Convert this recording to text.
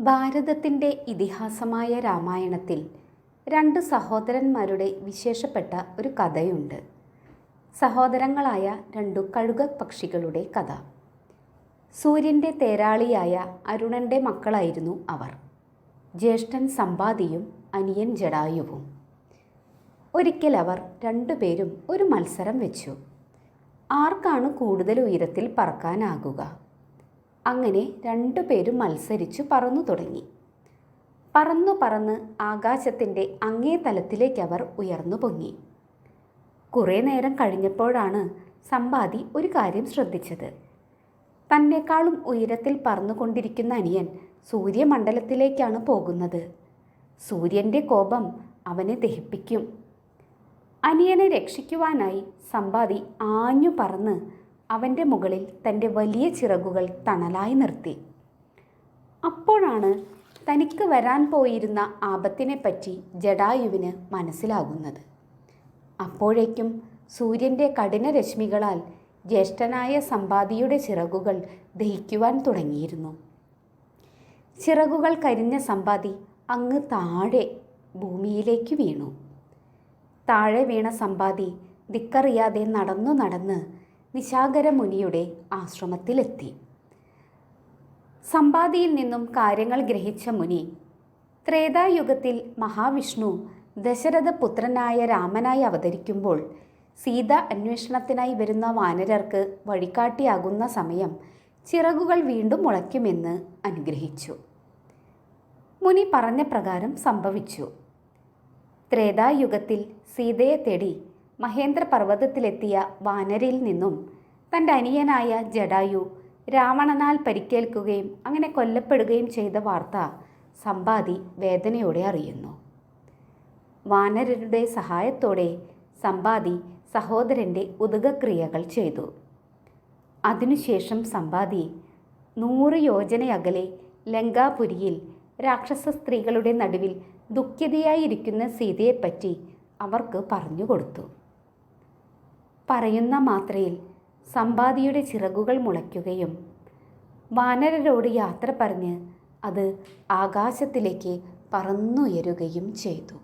ഭാരതത്തിന്റെ ഇതിഹാസമായ രാമായണത്തിൽ രണ്ട് സഹോദരന്മാരുടെ വിശേഷപ്പെട്ട ഒരു കഥയുണ്ട്. സഹോദരങ്ങളായ രണ്ടു കഴുക പക്ഷികളുടെ കഥ. സൂര്യന്റെ തേരാളിയായ അരുണന്റെ മക്കളായിരുന്നു അവർ. ജ്യേഷ്ഠൻ സമ്പാദിയും അനിയൻ ജഡായുവും. ഒരിക്കൽ അവർ രണ്ടുപേരും ഒരു മത്സരം വെച്ചു. ആർക്കാണ് കൂടുതൽ ഉയരത്തിൽ പറക്കാനാകുക? അങ്ങനെ രണ്ടുപേരും മത്സരിച്ചു പറന്നു തുടങ്ങി. പറന്നു പറന്ന് ആകാശത്തിന്റെ അങ്ങേ അവർ ഉയർന്നു പൊങ്ങി. കുറേ നേരം കഴിഞ്ഞപ്പോഴാണ് സമ്പാദി ഒരു കാര്യം ശ്രദ്ധിച്ചത്. തന്നെക്കാളും ഉയരത്തിൽ പറന്നുകൊണ്ടിരിക്കുന്ന അനിയൻ സൂര്യമണ്ഡലത്തിലേക്കാണ് പോകുന്നത്. സൂര്യന്റെ കോപം അവനെ ദഹിപ്പിക്കും. അനിയനെ രക്ഷിക്കുവാനായി സമ്പാദി ആഞ്ഞു പറന്ന് അവന്റെ മുകളിൽ തന്റെ വലിയ ചിറകുകൾ തണലായി നിർത്തി. അപ്പോഴാണ് തനിക്ക് വരാൻ പോയിരുന്ന ആപത്തിനെപ്പറ്റി ജഡായുവിന് മനസ്സിലാകുന്നത്. അപ്പോഴേക്കും സൂര്യന്റെ കഠിന രശ്മികളാൽ ജ്യേഷ്ഠനായ സമ്പാദിയുടെ ചിറകുകൾ ദഹിക്കുവാൻ തുടങ്ങിയിരുന്നു. ചിറകുകൾ കരിഞ്ഞ സമ്പാദി അങ്ങ് താഴെ ഭൂമിയിലേക്ക് വീണു. താഴെ വീണ സമ്പാദി ദിക്കറിയാതെ നടന്നു നടന്ന് നിശാകര മുനിയുടെ ആശ്രമത്തിലെത്തി. സമ്പാദിയിൽ നിന്നും കാര്യങ്ങൾ ഗ്രഹിച്ച മുനി ത്രേതായുഗത്തിൽ മഹാവിഷ്ണു ദശരഥ പുത്രനായ രാമനായി അവതരിക്കുമ്പോൾ സീത അന്വേഷണത്തിനായി വരുന്ന വാനരർക്ക് വഴികാട്ടിയാകുന്ന സമയം ചിറകുകൾ വീണ്ടും മുളയ്ക്കുമെന്ന് അനുഗ്രഹിച്ചു. മുനി പറഞ്ഞ പ്രകാരം സംഭവിച്ചു. ത്രേതായുഗത്തിൽ സീതയെ തേടി മഹേന്ദ്ര പർവതത്തിലെത്തിയ വാനരിൽ നിന്നും തന്റെ അനിയനായ ജഡായു രാവണനാൽ പരിക്കേൽക്കുകയും അങ്ങനെ കൊല്ലപ്പെടുകയും ചെയ്ത വാർത്ത സമ്പാദി വേദനയോടെ അറിയുന്നു. വാനരരുടെ സഹായത്തോടെ സമ്പാദി സഹോദരന്റെ ഉദകക്രിയകൾ ചെയ്തു. അതിനുശേഷം സമ്പാദി നൂറ് യോജനയകലെ ലങ്കാപുരിയിൽ രാക്ഷസ സ്ത്രീകളുടെ നടുവിൽ ദുഃഖിതയായിരിക്കുന്ന സീതയെപ്പറ്റി അവർക്ക് പറഞ്ഞുകൊടുത്തു പറയുന്ന മാത്രയിൽ സമ്പാദിയുടെ ചിറകുകൾ മുളയ്ക്കുകയും വാനരരോട് യാത്ര പറഞ്ഞ് അത് ആകാശത്തിലേക്ക് പറന്നുയരുകയും ചെയ്തു.